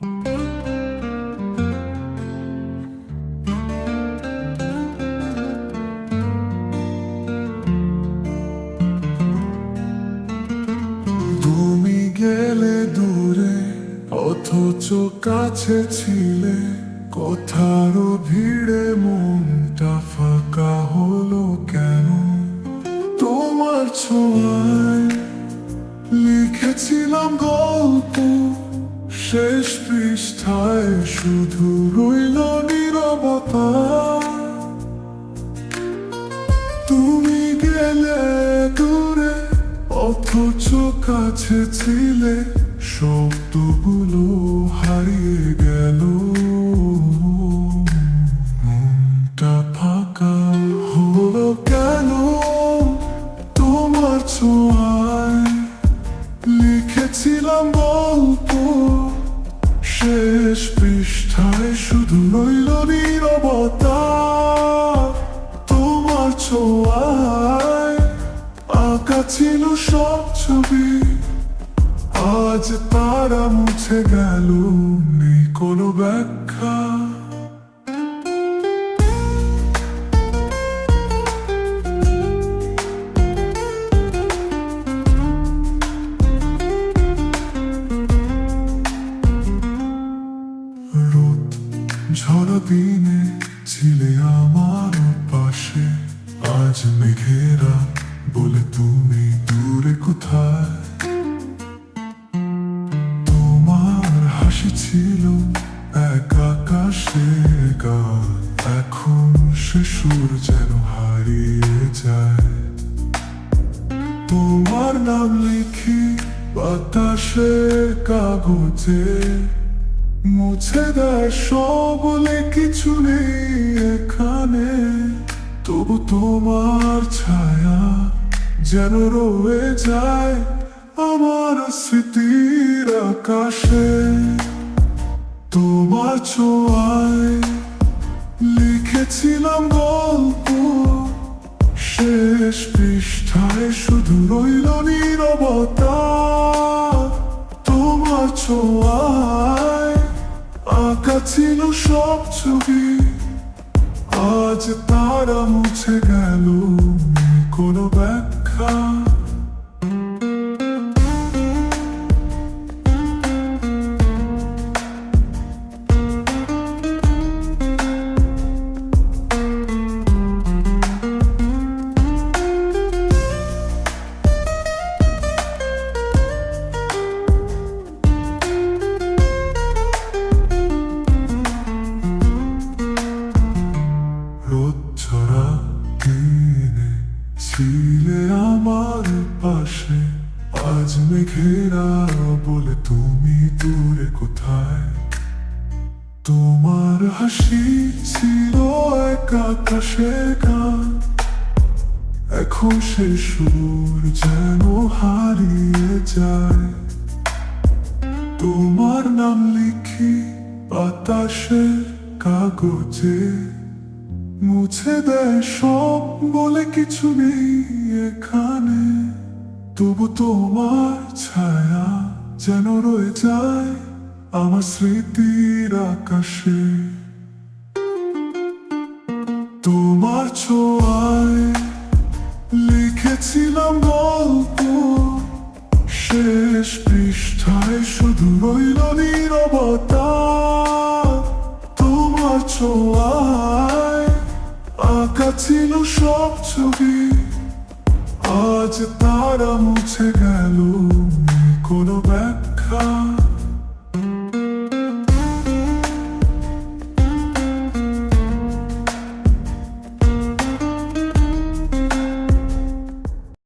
তুমি গেলে দূরে, অথচ কাছে ছিলে কথারও ভিড়ে মনটা ফাঁকা হলো কেন? তোমার ছোঁয়ায় লিখেছিলাম গল্প শেষ পৃষ্ঠায় শুধু রইল নীরবতা। তুমি গেলে দূরে, অথচ কাছে ছিলে শব্দগুলো হারিয়ে গেল। ফাঁকা হলো কেন? তোমার ছোঁয়ায় লিখেছিলাম গল্প। শেষ পৃষ্ঠায় শুধু রইল নীরবতা। তোমার ছোঁয়ায় আঁকা ছিল সব ছবি। আজ তারা মুছে গেল ঝড় ছিলে আমার পাশে। আজ মেঘেরা বলে তুমি দূরে কোথায়? তোমার হাসি ছিল এক আকাশে গাল এখন সে সুর যেন হারিয়ে যায়। তোমার নাম লিখি বাতাসে কাগজে। মুছে দেয় সব, বলে কিছু নেই এখানে। তবু তোমার ছায়া যেন রয়ে যায় আমার স্মৃতির আকাশে। তোমার ছোঁয়ায় লিখেছিলাম গল্প। শেষ পৃষ্ঠায় শুধু রইল নীরবতা। তোমার ছোঁয়ায় আঁকা ছিল সব ছবি আজ তারা মুছে গেল। আজ মেঘেরা বলে তুমি দূরে কোথায়? তোমার হাসি ছিল গান। এখন সে সুর যেন হারিয়ে যায়। তোমার নাম লিখি বাতাসের কাগজে। মুছে দেয় সব বলে কিছু নেই এখানে। তবু তোমার ছায়া যেন রয়ে যায় আমার স্মৃতির আকাশে। তোমার ছোঁয়ায় লিখেছিলাম গল্প, শেষ পৃষ্ঠায় শুধু রইল নীরবতা। তোমার ছোঁয়ায় আঁকা ছিল সব ছবি আজ তারা মুছে গেল।